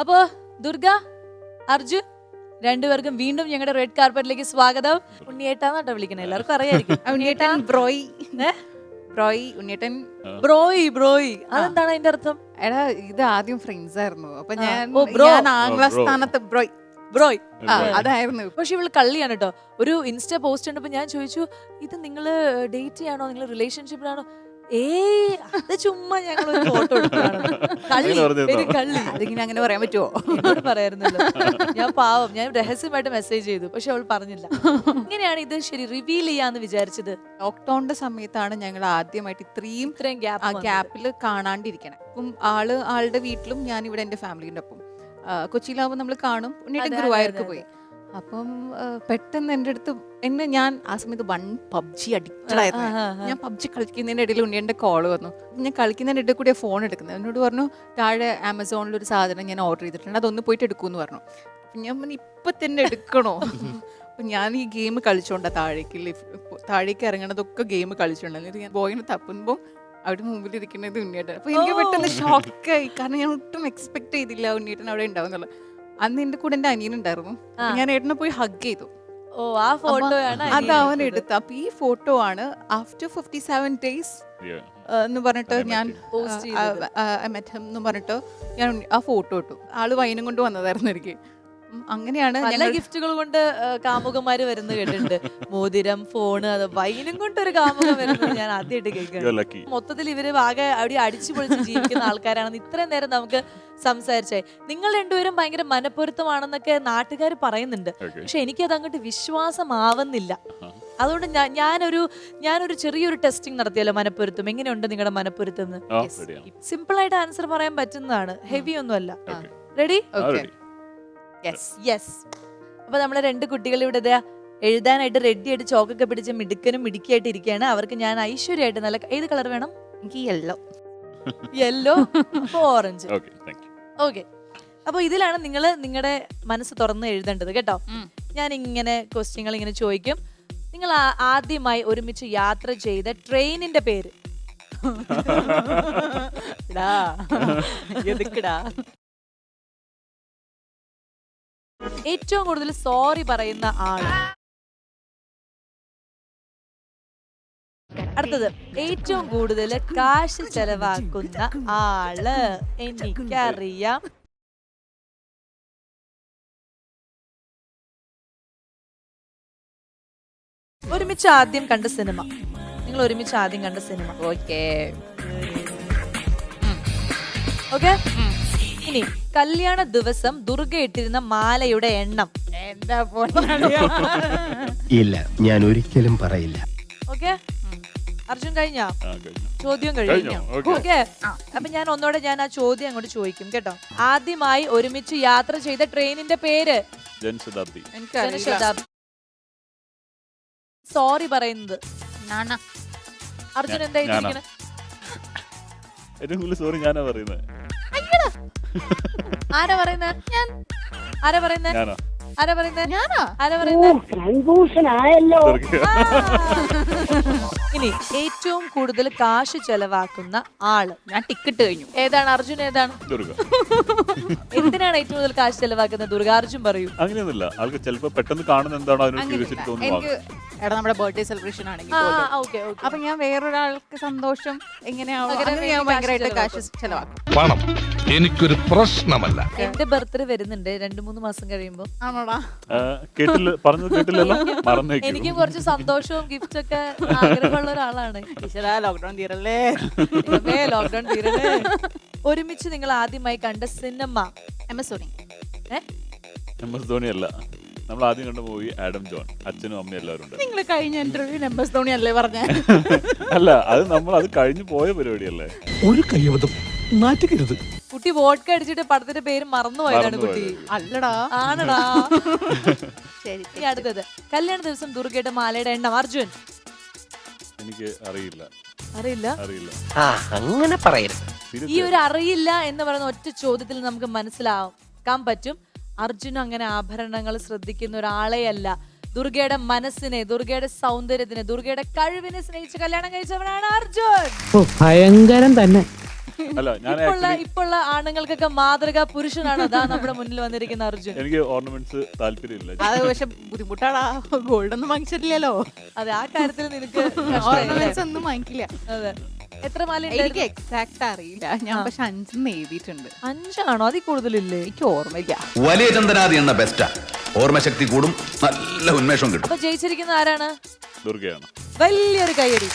അപ്പോ ദുർഗ അർജുൻ രണ്ടുപേർക്കും വീണ്ടും ഞങ്ങളുടെ റെഡ് കാർപ്പറ്റിലേക്ക് സ്വാഗതം. ഉണ്ണിയേട്ടാന്നാട്ടോ വിളിക്കണേ എല്ലാവർക്കും അറിയായിരിക്കും. ഉണ്ണിയേട്ടൻ ബ്രോയ്. ബ്രോയ് ഉണ്ണിയേട്ടൻ ബ്രോയി ബ്രോയി. അതെന്താണ് അതിന്റെ അർത്ഥം? എടാ ഇത് ആദ്യം ഫ്രണ്ട്സ് ആയിരുന്നു. അപ്പൊ ഞാൻ ഞാൻ ആംഗ്ല സ്ഥാനത്ത് ബ്രോയ്. ബ്രോയ്. അതായിരുന്നു. പക്ഷെ ഇവൾ കള്ളിയാണ് കേട്ടോ. ഒരു ഇൻസ്റ്റ പോസ്റ്റ് കണ്ടപ്പോ ഞാൻ ചോദിച്ചു ഇത് നിങ്ങൾ ഡേറ്റ് ചെയ്യാണോ? നിങ്ങൾ റിലേഷൻഷിപ്പിലാണോ ഏയ് അത് ചുമ്മാ ഞങ്ങൾ ഒരു ഫോട്ടോ കള്ളി അതിങ്ങനെ അങ്ങനെ പറയാൻ പറ്റുമോ? എന്നോട് പറയായിരുന്നല്ലോ ഞാൻ പാവം ഞാൻ രഹസ്യമായിട്ട് മെസ്സേജ് ചെയ്തു പക്ഷെ അവൾ പറഞ്ഞില്ല. ഇങ്ങനെയാണ് ഇത് ശരി റിവീൽ ചെയ്യാന്ന് വിചാരിച്ചത്? ലോക്ക്ഡൌണിന്റെ സമയത്താണ് ഞങ്ങൾ ആദ്യമായിട്ട് ഇത്രയും ഇത്രയും ഗ്യാപ്പിൽ കാണാണ്ടിരിക്കണേ. അപ്പം ആൾ ആളുടെ വീട്ടിലും ഞാൻ ഇവിടെ എന്റെ ഫാമിലിന്റെ ഒപ്പം. കൊച്ചിയിലാവുമ്പോൾ നമ്മൾ കാണും. പിന്നീട് ഗുരുവായൂർക്ക് പോയി. അപ്പം പെട്ടെന്ന് എന്റെ അടുത്ത് എന്നെ ഞാൻ ആ സമയത്ത് വൺ പബ്ജി അഡിക്റ്റഡ് ആയിരുന്നു. ഞാൻ പബ്ജി കളിക്കുന്നതിന്റെ ഇടയിൽ ഉണ്ണിയുടെ കോൾ വന്നു. ഞാൻ കളിക്കുന്നതിന്റെ ഇടയിൽ കൂടിയാണ് ഫോൺ എടുക്കുന്നത്. എന്നോട് പറഞ്ഞു താഴെ ആമസോണിൽ ഒരു സാധനം ഞാൻ ഓർഡർ ചെയ്തിട്ടുണ്ട്. അതൊന്ന് പോയിട്ട് എടുക്കൂന്ന് പറഞ്ഞു. ഞാൻ പറഞ്ഞു ഇപ്പൊ തന്നെ എടുക്കണോ? അപ്പൊ ഞാൻ ഈ ഗെയിം കളിച്ചോണ്ടാ താഴേക്ക് താഴേക്ക് ഇറങ്ങണതൊക്കെ ഗെയിം കളിച്ചോണ്ട്. എന്നിട്ട് ഞാൻ ബോയിനെ തപ്പുമ്പോൾ അവിടെ മുമ്പിൽ ഇരിക്കുന്നത് ഉണ്ണിയേട്ടൻ. അപ്പൊ എനിക്ക് പെട്ടെന്ന് ഷോക്കായി കാരണം ഞാൻ ഒട്ടും എക്സ്പെക്ട് ചെയ്തില്ല ഉണ്ണിയേട്ടൻ അവിടെ ഉണ്ടാവുന്നുള്ളത് അന്ന് എന്റെ കൂടെ എന്റെ അനിയനുണ്ടായിരുന്നു ഞാൻ ഏട്ടനെ പോയി ഹഗ് ചെയ്തു. ഓ ആ ഫോട്ടോയാണ് അത് അവൻ എടുത്തു. അപ്പൊ ഈ ഫോട്ടോ ആണ് ആഫ്റ്റർ ഫിഫ്റ്റി സെവൻ ഡേയ്സ് എന്ന് പറഞ്ഞിട്ട് I met ഞാൻ. എന്ന് പറഞ്ഞിട്ട് ഞാൻ ആ ഫോട്ടോ ഇട്ടു. ആൾ വൈനും കൊണ്ട് വന്നതായിരുന്നു എനിക്ക്. അങ്ങനെയാണ് പല ഗിഫ്റ്റുകൾ കൊണ്ട് കാമുകന്മാര് വരുന്നത് കേട്ടിട്ടുണ്ട്. മോതിരം ഫോണ് അത് വൈനും കൊണ്ട് ഒരു കാമുകം വരുന്നത് ഞാൻ ആദ്യമായിട്ട് കേൾക്കുന്നത് മൊത്തത്തിൽ ഇവർ ആകെ അവിടെ അടിച്ചു പൊളിച്ച് ജീവിക്കുന്ന ആൾക്കാരാണെന്ന് ഇത്രയും നേരം നമുക്ക് സംസാരിച്ചേ നിങ്ങൾ രണ്ടുപേരും ഭയങ്കര മനപ്പൊരുത്തമാണെന്നൊക്കെ നാട്ടുകാർ പറയുന്നുണ്ട്. പക്ഷെ എനിക്കത് അങ്ങോട്ട് വിശ്വാസമാവുന്നില്ല അതുകൊണ്ട് ഞാൻ ഞാനൊരു ഞാനൊരു ചെറിയൊരു ടെസ്റ്റിംഗ് നടത്തിയല്ലോ മനപ്പൊരുത്തം എങ്ങനെയുണ്ട് നിങ്ങളുടെ മനപ്പൊരുത്തം. സിമ്പിൾ ആയിട്ട് ആൻസർ പറയാൻ പറ്റുന്നതാണ്. ഹെവി ഒന്നുമല്ല. അല്ല റെഡി ഓക്കെ. യെസ് യെസ് അപ്പൊ നമ്മളെ രണ്ട് കുട്ടികൾ ഇവിടെ ദേ എഴുതാനായിട്ട് റെഡി ആയിട്ട് ചോക്കൊക്കെ പിടിച്ച് മിടുക്കനും മിടുക്കിയായിട്ട് ഇരിക്കുകയാണ്. അവർക്ക് ഞാൻ ഐശ്വര്യമായിട്ട് നല്ല ഏത് കളർ വേണം? എനിക്ക് യെല്ലോ യെല്ലോ ഓറഞ്ച്. ഓക്കെ അപ്പൊ ഇതിലാണ് നിങ്ങൾ നിങ്ങളുടെ മനസ്സ് തുറന്ന് എഴുതേണ്ടത് കേട്ടോ. ഞാൻ ഇങ്ങനെ ക്വസ്റ്റ്യങ്ങൾ ഇങ്ങനെ ചോദിക്കും. നിങ്ങൾ ആദ്യമായി ഒരുമിച്ച് യാത്ര ചെയ്ത ട്രെയിനിന്റെ പേര്? എതുക്കടാ? ഏറ്റവും കൂടുതൽ സോറി പറയുന്ന ആൾ. അടുത്തത് ഏറ്റവും കൂടുതൽ കാശ് ചെലവാക്കുന്ന ആൾ. എനിക്കറിയാം. ഒരുമിച്ച് ആദ്യം കണ്ട സിനിമ. നിങ്ങൾ ഒരുമിച്ച് ആദ്യം കണ്ട സിനിമ. ഓക്കേ ഓക്കെ ഇനി കല്യാണ ദിവസം ദുർഗ ഇട്ടിരുന്ന മാലയുടെ എണ്ണം. എന്താ. ഇല്ല ഞാൻ ഒരിക്കലും പറയില്ല. ഓക്കെ? അർജുൻ കഴിഞ്ഞ? ചോദ്യം കഴിഞ്ഞോ? ഓക്കെ. അപ്പൊ ഞാൻ ഒന്നോടെ ഞാൻ ആ ചോദ്യം അങ്ങോട്ട് ചോദിക്കും കേട്ടോ. ആദ്യമായി ഒരുമിച്ച് യാത്ര ചെയ്ത ട്രെയിനിന്റെ പേര്? ജനശതാബ്ദി ജനശതാബ്ദി സോറി പറയുന്നത്. നാണ. അർജുൻ എന്താ സോറി ഞാനാ പറയുന്നത് ആരാ പറയുന്നത് ഞാൻ. ആരാ പറയുന്നത് ഞാനാ? ആരാ പറയുന്നത് ഞാനാ? ആരാ പറയുന്നത് കൺഫ്യൂഷനായല്ലോ ദുർഗ. ആ. ഇനി ഏറ്റവും കൂടുതൽ കാശ് ചെലവാക്കുന്ന ആൾ. ഞാൻ ടിക്കറ്റ് കഴിഞ്ഞു. ഏതാണ്? അർജുൻ ഏതാണ്? ദുർഗ. എന്തിനാണ് ഏറ്റവും കൂടുതൽ കാശ് ചെലവാക്കുന്നത്? ദുർഗാർജുൻ പറയൂ. അങ്ങനെയൊന്നുമില്ല. ആൾക്ക് ചിലപ്പോ പെട്ടെന്ന് കാണുന്ന എന്താണോ അതിനൊരു ക്യൂരിയോസിറ്റി തോന്നുന്നു എനിക്ക് എടാ നമ്മുടെ ബർത്ത്ഡേ സെലിബ്രേഷൻ ആണെങ്കിൽ ആ പോലും. Okay okay. അപ്പൊ ഞാൻ വേറൊരാൾക്ക് സന്തോഷം എങ്ങനെയാവും പകരം അങ്ങനെ ഞാൻ വേണ്ടി ഭയങ്കരമായിട്ട് കാശ് കാശ് ചെലവാക്കും. പണം. എനിക്കൊരു പ്രശ്നമല്ല. എന്റെ ബർത്ത്ഡേ വരുന്നുണ്ട്. രണ്ടു മൂന്ന് മാസം കഴിയുമ്പോ. ആണോടാ? കേട്ടില്ല പറഞ്ഞത് കേട്ടില്ലല്ലോ? മറന്നേക്കും എനിക്കും കുറച്ച് സന്തോഷവും ഗിഫ്റ്റ് ഒക്കെ ആഗ്രഹമുള്ള ഒരാളാണ്. ഈശ്വരാ ലോക്ക്ഡൌൺ തീരല്ലേ? ലോക്ക്ഡൌൺ തീരണേ ഒരുമിച്ച് നിങ്ങൾ ആദ്യമായി കണ്ട സിനിമ എം എസ് ധോണി. ഏ? എം എസ് ധോണി അല്ല. നമ്മൾ ആദ്യം കണ്ട മൂവി ആഡം ജോൺ. അച്ഛനും അമ്മയും എല്ലാവരും ഉണ്ട്. നിങ്ങൾ കഴിഞ്ഞ ഇന്റർവ്യൂ എം എസ് ധോണി അല്ലേ പറഞ്ഞ? അല്ല അത് നമ്മൾ അത് കഴിഞ്ഞു പോയ പരിപാടിയല്ലേ? ഒരു കയ്യബദ്ധം നാറ്റുകരുത് കുട്ടി വോട്ട് അടിച്ചിട്ട് പടത്തിന്റെ പേര് മറന്നു മറന്നുപോയതാണ് കുട്ടി. അല്ലടാ. ആണടാ. ശരി ഇനി അടുത്തത്. കല്യാണ ദിവസം ദുർഗയുടെ മാലയുടെ എണ്ണം. അർജുൻ. എനിക്ക് അറിയില്ല. അറിയില്ല? അറിയില്ല. ആ അങ്ങനെ പറയരുത്. ഈ ഒരു അറിയില്ല എന്ന് പറയുന്ന ഒറ്റ ചോദ്യത്തിൽ നമുക്ക് മനസ്സിലാക്കാൻ പറ്റും. അർജുൻ അങ്ങനെ ആഭരണങ്ങൾ ശ്രദ്ധിക്കുന്ന ഒരാളെ അല്ല ദുർഗയുടെ മനസ്സിനെ ദുർഗയുടെ സൗന്ദര്യത്തിനെ ദുർഗയുടെ കഴിവിനെ സ്നേഹിച്ച് കല്യാണം കഴിച്ചവനാണ് അർജുൻ. ഓ, ഭയങ്കരം തന്നെ. അല്ല ഞാൻ ഇപ്പോഴുള്ള ഇപ്പോഴുള്ള ആണുങ്ങൾക്കൊക്കെ മാതൃകാ പുരുഷനാണ് അതാ നമ്മുടെ മുന്നിൽ വന്നിരിക്കുന്ന അർജുൻ. എനിക്ക് ഓർണമെന്റ്സ് താല്പര്യമില്ല. അത് പക്ഷെ ബുദ്ധിമുട്ടാണ്. ഗോൾഡ് ഒന്നും വാങ്ങിച്ചിട്ടില്ലല്ലോ. അതെ ആ കാര്യത്തിൽ നിനക്ക് ഓർണമെന്റ്സ് ഒന്നും വാങ്ങിക്കില്ല. അതെ. എത്ര മാല എനിക്ക്? എക്സാക്ട് അറിയില്ല. ഞാൻ പക്ഷെ അഞ്ചെന്ന് എഴുതിയിട്ടുണ്ട്. അഞ്ചാണോ? അതിൽ കൂടുതലില്ലേ? എനിക്ക് ഓർമ്മയില്ല. വലിയ ചന്ദനാദി എന്ന ബെസ്റ്റാ ഓർമ്മശക്തി കൂടും. നല്ല ഉന്മേഷം കിട്ടും. അപ്പൊ ജയിച്ചിരിക്കുന്ന ആരാണ്? ദുർഗയാണ്. വലിയൊരു കൈയടി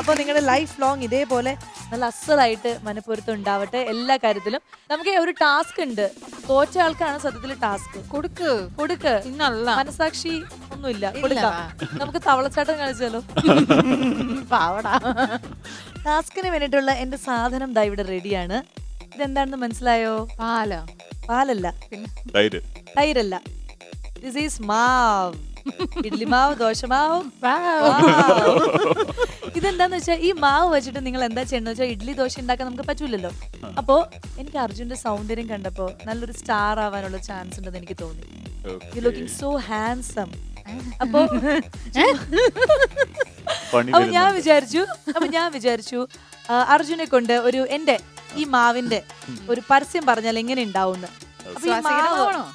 അപ്പൊ നിങ്ങളുടെ ലൈഫ് ലോങ് ഇതേപോലെ നല്ല അസലായിട്ട് മനപ്പൊരുത്തം ഉണ്ടാവട്ടെ എല്ലാ കാര്യത്തിലും. നമുക്ക് ഒരു ടാസ്ക് ഉണ്ട്. തോറ്റ ആൾക്കാണ് സത്യത്തിൽ ടാസ്ക്. കൊടുക്ക് കൊടുക്ക്. ഇന്നല്ല. മനസാക്ഷി ഒന്നുമില്ല. കൊടുക്കാം. നമുക്ക് തവളച്ചാട്ടം കളിച്ചാലോ? പാവടാ. ടാസ്കിന് വേണ്ടിയിട്ടുള്ള എന്റെ സാധനം ദാ ഇവിടെ റെഡിയാണ്. ഇതെന്താണെന്ന് മനസ്സിലായോ? പാല. പാലല്ല. തൈര്. തൈരല്ല. ദിസ് ഈസ് മാവ്. ഇഡ്ലി മാവ് ദോശമാവ് ഇതെന്താന്ന് വെച്ചാൽ ഈ മാവ് വെച്ചിട്ട് നിങ്ങൾ എന്താ ചെയ്യണമെന്ന് വെച്ചാൽ ഇഡ്ലി ദോശ ഉണ്ടാക്കാൻ നമുക്ക് പറ്റൂലല്ലോ. അപ്പോ എനിക്ക് അർജുന്റെ സൗന്ദര്യം കണ്ടപ്പോ നല്ലൊരു സ്റ്റാർ ആവാനുള്ള ചാൻസ് ഉണ്ടെന്ന് എനിക്ക് തോന്നി. യു ലുക്കിംഗ് സോ ഹാൻസം അപ്പോ അപ്പൊ ഞാൻ. വിചാരിച്ചു അപ്പൊ ഞാൻ വിചാരിച്ചു അർജുനെ കൊണ്ട് ഒരു എന്റെ ഈ മാവിന്റെ ഒരു പരസ്യം പറഞ്ഞാൽ എങ്ങനെ ഉണ്ടാവും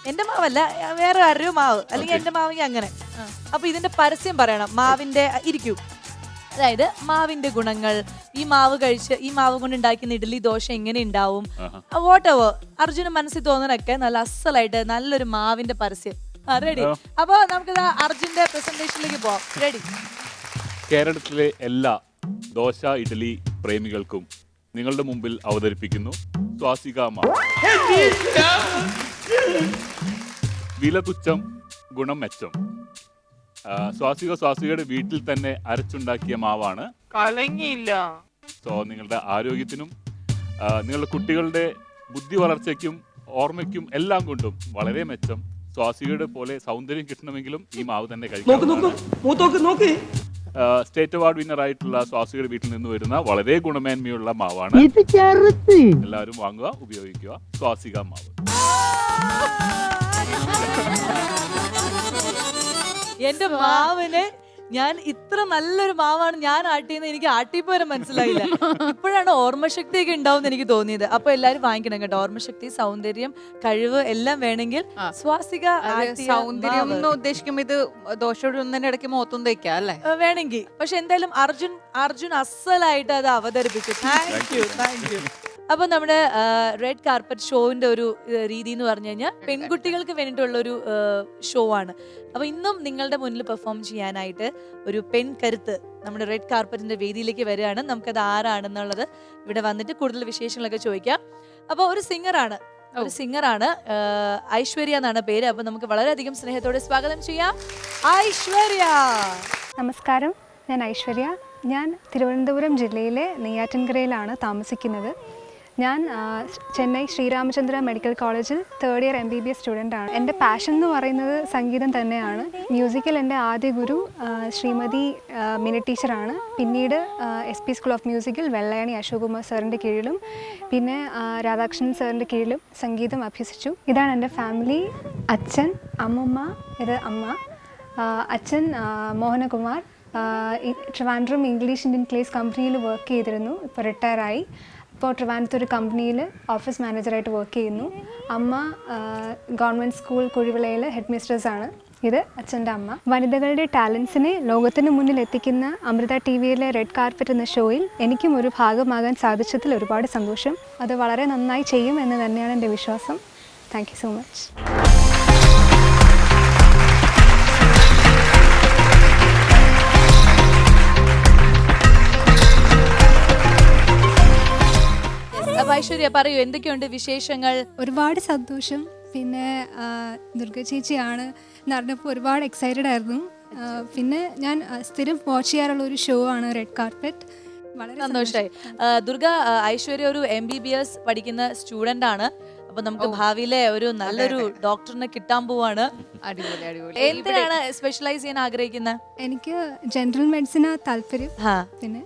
എന്റെ മാവല്ല വേറെ ആരുടെയോ മാവ്. അല്ലെങ്കിൽ എന്റെ മാവെങ്കിൽ അങ്ങനെ. അപ്പൊ ഇതിന്റെ പരസ്യം പറയണം. മാവിന്റെ ഇരിക്കൂ. അതായത് മാവിന്റെ ഗുണങ്ങൾ ഈ മാവ് കഴിച്ച് ഈ മാവ് കൊണ്ട് ഉണ്ടാക്കുന്ന ഇഡ്ഡലി ദോശ എങ്ങനെ ഉണ്ടാവും. വോട്ട് എവർ അർജുന മനസ്സിൽ തോന്നണൊക്കെ നല്ല അസലായിട്ട് നല്ലൊരു മാവിന്റെ പരസ്യം. റെഡി. അപ്പൊ നമുക്ക് അർജുന്റെ പ്രസന്റേഷനിലേക്ക് പോവാം. റെഡി കേരളത്തിലെ എല്ലാ ദോശ ഇഡ്ഡലി പ്രേമികൾക്കും നിങ്ങളുടെ മുമ്പിൽ അവതരിപ്പിക്കുന്നു. സ്വാസികാമ. വില തുച്ഛം ഗുണം മെച്ചം സ്വാസിക സ്വാസികയുടെ വീട്ടിൽ തന്നെ അരച്ചുണ്ടാക്കിയ മാവാണ്. കലങ്ങിയില്ല. സോ നിങ്ങളുടെ ആരോഗ്യത്തിനും നിങ്ങളുടെ കുട്ടികളുടെ ബുദ്ധി വളർച്ചയ്ക്കും ഓർമ്മയ്ക്കും എല്ലാം കൊണ്ടും വളരെ മെച്ചം. സ്വാസികയുടെ പോലെ സൗന്ദര്യം കിട്ടണമെങ്കിലും ഈ മാവ് തന്നെ കഴിക്കണം സ്റ്റേറ്റ് അവാർഡ് വിന്നർ ആയിട്ടുള്ള സ്വാസികയുടെ വീട്ടിൽ നിന്ന് വരുന്ന വളരെ ഗുണമേന്മയുള്ള മാവാണ് എല്ലാവരും വാങ്ങുക ഉപയോഗിക്കുക. സ്വാസിക മാവ്. എന്റെ മാവിനെ ഞാൻ ഇത്ര നല്ലൊരു മാവാണ് ഞാൻ ആട്ടിയെന്ന് എനിക്ക് ആട്ടിയപ്പോ വരെ മനസ്സിലായില്ല. ഇപ്പോഴാണ് ഓർമ്മശക്തിയൊക്കെ ഉണ്ടാവും എനിക്ക് തോന്നിയത്. അപ്പൊ എല്ലാരും വാങ്ങിക്കണം കേട്ടോ. ഓർമ്മശക്തി സൗന്ദര്യം കഴിവ് എല്ലാം വേണമെങ്കിൽ സ്വാസിക സൗന്ദര്യം. എന്ന് ഉദ്ദേശിക്കുമ്പോ ഇത് ദോശയോട് ഇടയ്ക്ക് മുഖത്തും അല്ലേ? വേണമെങ്കിൽ. പക്ഷെ എന്തായാലും അർജുൻ അർജുൻ അസലായിട്ട് അത് അവതരിപ്പിച്ചു. താങ്ക് യു താങ്ക് യു അപ്പൊ നമ്മുടെ റെഡ് കാർപ്പറ്റ് ഷോവിന്റെ ഒരു രീതി എന്ന് പറഞ്ഞു കഴിഞ്ഞാൽ പെൺകുട്ടികൾക്ക് വേണ്ടിയിട്ടുള്ള ഒരു ഷോ ആണ് അപ്പൊ ഇന്നും നിങ്ങളുടെ മുന്നിൽ പെർഫോം ചെയ്യാനായിട്ട് ഒരു പെൺകരുത്ത് നമ്മുടെ റെഡ് കാർപ്പറ്റിന്റെ വേദിയിലേക്ക് വരികയാണ്. നമുക്കത് ആരാണെന്നുള്ളത് ഇവിടെ വന്നിട്ട് കൂടുതൽ വിശേഷങ്ങളൊക്കെ ചോദിക്കാം. അപ്പൊ ഒരു സിംഗറാണ് ഒരു സിംഗറാണ് ഐശ്വര്യ എന്നാണ് പേര്. അപ്പൊ നമുക്ക് വളരെയധികം സ്നേഹത്തോടെ സ്വാഗതം ചെയ്യാം. ഐശ്വര്യ! നമസ്കാരം. ഞാൻ ഐശ്വര്യ. ഞാൻ തിരുവനന്തപുരം ജില്ലയിലെ നെയ്യാറ്റിൻകരയിലാണ് താമസിക്കുന്നത്. ഞാൻ ചെന്നൈ ശ്രീരാമചന്ദ്ര മെഡിക്കൽ കോളേജിൽ third year M B B S സ്റ്റുഡന്റാണ് എന്റെ പാഷൻ എന്ന് പറയുന്നത് സംഗീതം തന്നെയാണ്. മ്യൂസിക്കിൽ എന്റെ ആദ്യ ഗുരു ശ്രീമതി മിനി ടീച്ചറാണ് പിന്നീട് എസ് പി സ്കൂൾ ഓഫ് മ്യൂസിക്കിൽ വെള്ളയാണി അശോക് കുമാർ സാറിന്റെ കീഴിലും പിന്നെ രാധാകൃഷ്ണൻ സാറിന്റെ കീഴിലും സംഗീതം അഭ്യസിച്ചു. ഇതാണ് എന്റെ ഫാമിലി അച്ഛൻ അമ്മമ്മ ഇത് അമ്മ. അച്ഛൻ Mohanakumar Trivandrum English Indian clays കമ്പനിയിൽ വർക്ക് ചെയ്തിരുന്നു ഇപ്പോൾ റിട്ടയറായി ഇപ്പോൾ ട്രിവാൻഡത്ത് ഒരു കമ്പനിയിൽ ഓഫീസ് മാനേജറായിട്ട് വർക്ക് ചെയ്യുന്നു. അമ്മ ഗവൺമെന്റ് സ്കൂൾ കുഴിവിളയിൽ ഹെഡ് മിസ്ട്രസ്സാണ് ഇത് അച്ഛന്റെ അമ്മ. വനിതകളുടെ ടാലൻസിനെ ലോകത്തിന് മുന്നിൽ എത്തിക്കുന്ന അമൃത ടി വിയിലെ റെഡ് കാർപ്പറ്റ് എന്ന ഷോയിൽ എനിക്കും ഒരു ഭാഗമാകാൻ സാധിച്ചതിൽ ഒരുപാട് സന്തോഷം. അത് വളരെ നന്നായി ചെയ്യും എന്ന് തന്നെയാണ് എന്റെ വിശ്വാസം. താങ്ക് സോ മച്ച് അപ്പൊ ഐശ്വര്യ പറയൂ എന്തൊക്കെയുണ്ട് വിശേഷങ്ങൾ? ഒരുപാട് സന്തോഷം. പിന്നെ ദുർഗ ചേച്ചിയാണ് എന്ന് പറഞ്ഞപ്പോൾ ഒരുപാട് എക്സൈറ്റഡ് ആയിരുന്നു. പിന്നെ ഞാൻ സ്ഥിരം വാച്ച് ചെയ്യാറുള്ള ഒരു ഷോ ആണ് റെഡ് കാർപ്പറ്റ് വളരെ സന്തോഷമായി ദുർഗ ഐശ്വര്യ ഒരു എം ബി ബി എസ് പഠിക്കുന്ന സ്റ്റുഡന്റ് ആണ്. അപ്പൊ നമുക്ക് ഭാവിയിലെ ഒരു നല്ലൊരു ഡോക്ടറിനെ കിട്ടാൻ പോവാണ്. എന്തിനാണ് സ്പെഷ്യലൈസ് ചെയ്യാൻ ആഗ്രഹിക്കുന്നത്? എനിക്ക് ജനറൽ മെഡിസിനാ താല്പര്യം. പിന്നെ.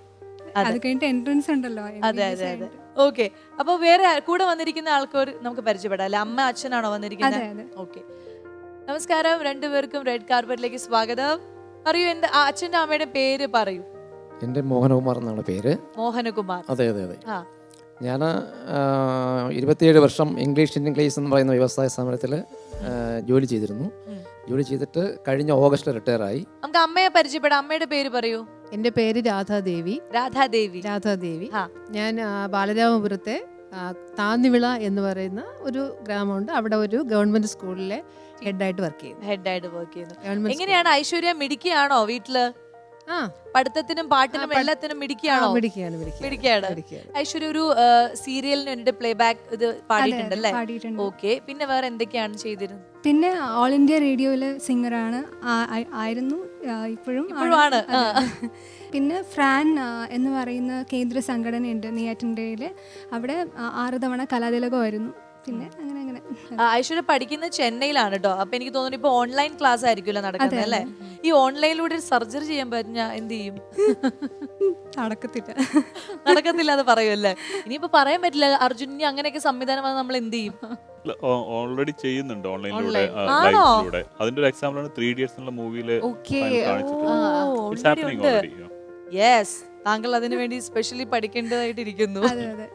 അത്. കഴിഞ്ഞിട്ട് എൻട്രൻസ് ഉണ്ടല്ലോ അതെ അതെ അതെ. ഓക്കെ അപ്പൊ വേറെ കൂടെ വന്നിരിക്കുന്ന ആൾക്കാർ നമുക്ക് പരിചയപ്പെടാം അല്ലെ? അമ്മ അച്ഛനാണോ വന്നിരിക്കുന്നത് അതെ, അതെ. ഓക്കെ നമസ്കാരം. രണ്ടുപേർക്കും റെഡ് കാർപ്പറ്റിലേക്ക് സ്വാഗതം. പറയൂ എന്റെ അച്ഛന്റെ അമ്മയുടെ പേര് പറയൂ. എന്റെ മോഹനകുമാർ എന്നാണ് പേര്. മോഹനകുമാർ. അതെ അതെ അതെ. ആ. ഞാൻ ഇരുപത്തിയേഴ് വർഷം ഇംഗ്ലീഷ് ഇന്ത്യൻ ക്ലേസ് എന്ന് പറയുന്ന വ്യവസായ സ്ഥാപനത്തിൽ ജോലി ചെയ്തിരുന്നു. ജോലി ചെയ്തിട്ട് കഴിഞ്ഞ ഓഗസ്റ്റ് റിട്ടയർ ആയി നമുക്ക് അമ്മയെ പരിചയപ്പെടാം. അമ്മയുടെ പേര് പറയൂ. എന്റെ പേര് രാധാദേവി. രാധാദേവി. രാധാദേവി. ആ. ഞാൻ ആ, ബാലരാമപുരത്തെ ആ, താന്നിവിള എന്ന് പറയുന്ന ഒരു ഗ്രാമമുണ്ട്. അവിടെ ഒരു ഗവൺമെന്റ് സ്കൂളിലെ ഹെഡായിട്ട് വർക്ക് ചെയ്യുന്നു. ഹെഡായിട്ട് വർക്ക് ചെയ്യുന്നു. ഗവൺമെന്റ് എങ്ങനെയാണ് ഐശ്വര്യ മിടിക്കുകയാണോ വീട്ടിൽ? പഠിത്തത്തിനും പാട്ടിനും എല്ലാത്തിനും മിടിക്കുകയാണോ? മിടിക്കുകയാണ്. ഐശ്വര്യ ഒരു സീരിയലിന് വേണ്ടി പ്ലേ ബാക്ക് ഇത് പാടിയിട്ടുണ്ടല്ലേ പാടിയിട്ടുണ്ട്. ഓക്കെ പിന്നെ വേറെ എന്തൊക്കെയാണ് ചെയ്തിരുന്നത്? പിന്നെ ഓൾ ഇന്ത്യ റേഡിയോയിലെ സിംഗർ ആ- ആ- ആയിരുന്നു ഇപ്പോഴും ആണ്. പിന്നെ ഫ്രാൻ എന്ന് പറയുന്ന കേന്ദ്ര സംഘടനയുണ്ട് നെയ്യാറ്റിൻകരയിൽ അവിടെ ആറ് തവണ കലാതിലകമായിരുന്നു. പിന്നെ അങ്ങനെ അങ്ങനെ. ഐശ്വര്യ പഠിക്കുന്നത് ചെന്നൈയിലാണ് കേട്ടോ അപ്പൊ എനിക്ക് തോന്നുന്നു ഇപ്പൊ ഓൺലൈൻ ക്ലാസ് ആയിരിക്കുമല്ലോ നടക്കുന്നത് അല്ലേ? ഈ ഓൺലൈനിലൂടെ സർജറി ചെയ്യാൻ പറ്റുന്ന എന്ത് ചെയ്യും? നടക്കത്തില്ല. നടക്കത്തില്ല എന്ന് പറയുമല്ലേ ഇനിയിപ്പോ പറയാൻ പറ്റില്ല അർജുൻ ഇനി അങ്ങനെയൊക്കെ സംവിധാനം വന്നാൽ നമ്മൾ എന്ത് ചെയ്യും? ഓൾറെഡി ചെയ്യുന്നുണ്ട് ഓൺലൈനിലൂടെ ലൈവിലൂടെ അതിന്റെ ഒരു എക്സാമ്പിൾ ആണ് ത്രീ ഇഡിയറ്റ്സ് എന്നുള്ള മൂവിയിൽ യെസ് താങ്കൾ അതിനു വേണ്ടി സ്പെഷ്യലി പഠിക്കേണ്ടതായിട്ടിരിക്കുന്നു. അതെ അതെ.